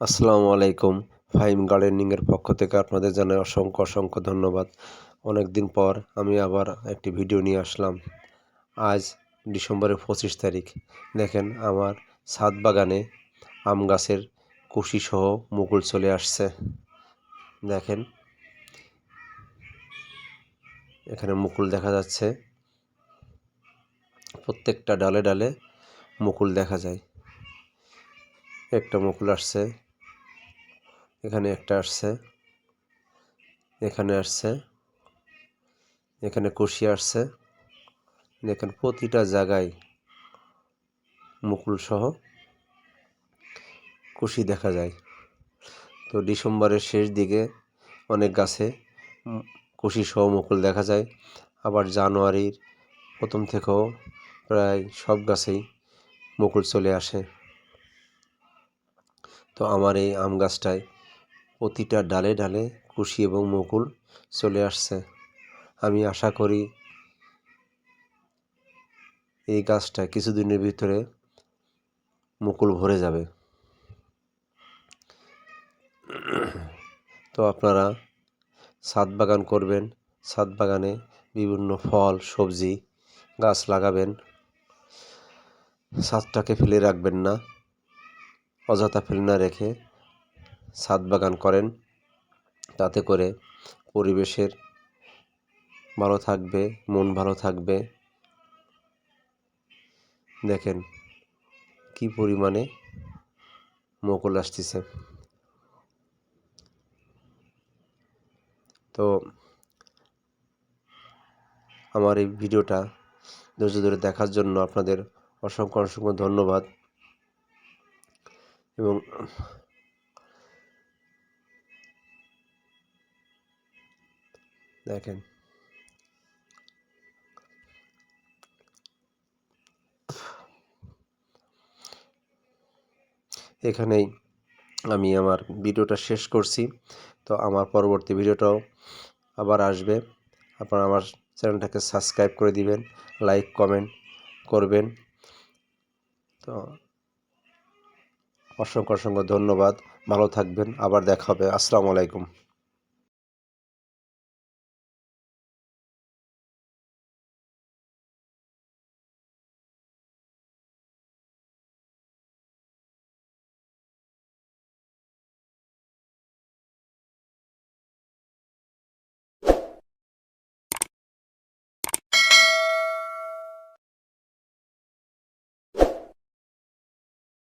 আসসালামু আলাইকুম। ফাইম গার্ডেনিংয়ের পক্ষ থেকে আপনাদের জানাই অসংখ্য অসংখ্য ধন্যবাদ। অনেক দিন পর আমি আবার একটি ভিডিও নিয়ে আসলাম। আজ ডিসেম্বরের পঁচিশ তারিখ। দেখেন আমার ছাদ বাগানে আম গাছের কুশিসহ মুকুল চলে আসছে। দেখেন। এখানে মুকুল দেখা যাচ্ছে। প্রত্যেকটা ডালে ডালে মুকুল দেখা যায়। একটা মুকুল আসছে। এখানে একটা আসছে। এখানে আসছে। এখানে কষি আসছে। দেখেন প্রতিটা জায়গায় মুকুল সহ কুশি দেখা যায়। তো ডিসেম্বরের শেষ দিকে অনেক গাছে কুশি সহ মুকুল দেখা যায়। আবার জানুয়ারির প্রথম থেকেও প্রায় সব গাছেই মুকুল চলে আসে। তো আমার এই আম গাছটায় প্রতিটা ডালে ডালে কুশি এবং মুকুল চলে আসছে। আমি আশা করি এই গাছটা কিছুদিনের ভিতরে মুকুল ভরে যাবে। তো আপনারা ছাদ বাগান করবেন। ছাদ বাগানে বিভিন্ন ফল, সবজি, গাছ লাগাবেন। ছাদটাকে ফেলে রাখবেন না। অযথা ফেলে না রেখে ছাদ বাগান করেন। তাতে করে পরিবেশের ভালো থাকবে, মন ভালো থাকবে। দেখেন কি পরিমাণে মুকুল আসতেছে। তো আমার এই ভিডিওটা ধৈর্য ধরে দেখার জন্য আপনাদের অসংখ্য অসংখ্য ধন্যবাদ। এবং দেখেন। এখানেই আমি আমার ভিডিওটা শেষ করছি। তো আমার পরবর্তী ভিডিওটাও আবার আসবে। আপনারা আমার চ্যানেলটাকে সাবস্ক্রাইব করে দিবেন, লাইক, কমেন্ট করবেন। তো অসংখ্য অসংখ্য ধন্যবাদ। ভালো থাকবেন। আবার দেখা হবে। আসসালামু আলাইকুম।